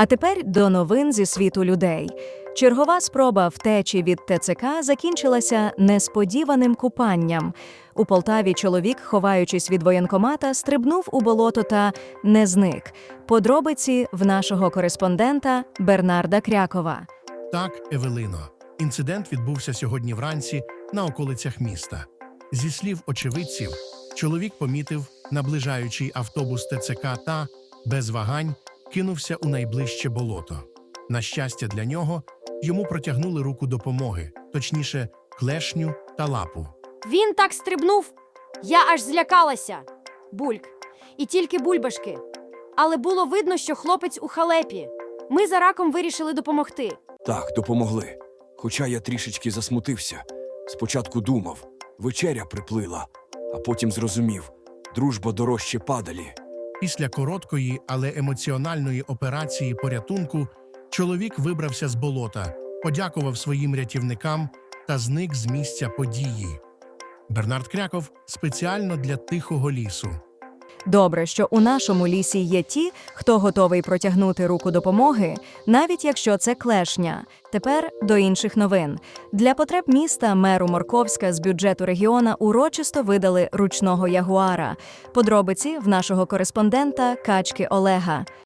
А тепер до новин зі світу людей. Чергова спроба втечі від ТЦК закінчилася несподіваним купанням. У Полтаві чоловік, ховаючись від воєнкомата, стрибнув у болото та не зник. Подробиці в нашого кореспондента Бернарда Крякова. Так, Евелино. Інцидент відбувся сьогодні вранці на околицях міста. Зі слів очевидців, чоловік помітив наближаючий автобус ТЦК та, без вагань, кинувся у найближче болото. На щастя для нього, йому протягнули руку допомоги, точніше, клешню та лапу. Він так стрибнув. Я аж злякалася. Бульк. І тільки бульбашки. Але було видно, що хлопець у халепі. Ми за раком вирішили допомогти. Так, допомогли. Хоча я трішечки засмутився. Спочатку думав, вечеря приплила, а потім зрозумів дружба дорожче падалі. Після короткої, але емоціональної операції порятунку чоловік вибрався з болота, подякував своїм рятівникам та зник з місця події. Бернард Кряков спеціально для тихого лісу. Добре, що у нашому лісі є ті, хто готовий протягнути руку допомоги, навіть якщо це клешня. Тепер до інших новин. Для потреб міста меру Морковська з бюджету регіона урочисто видали ручного ягуара. Подробиці в нашого кореспондента Качки Олега.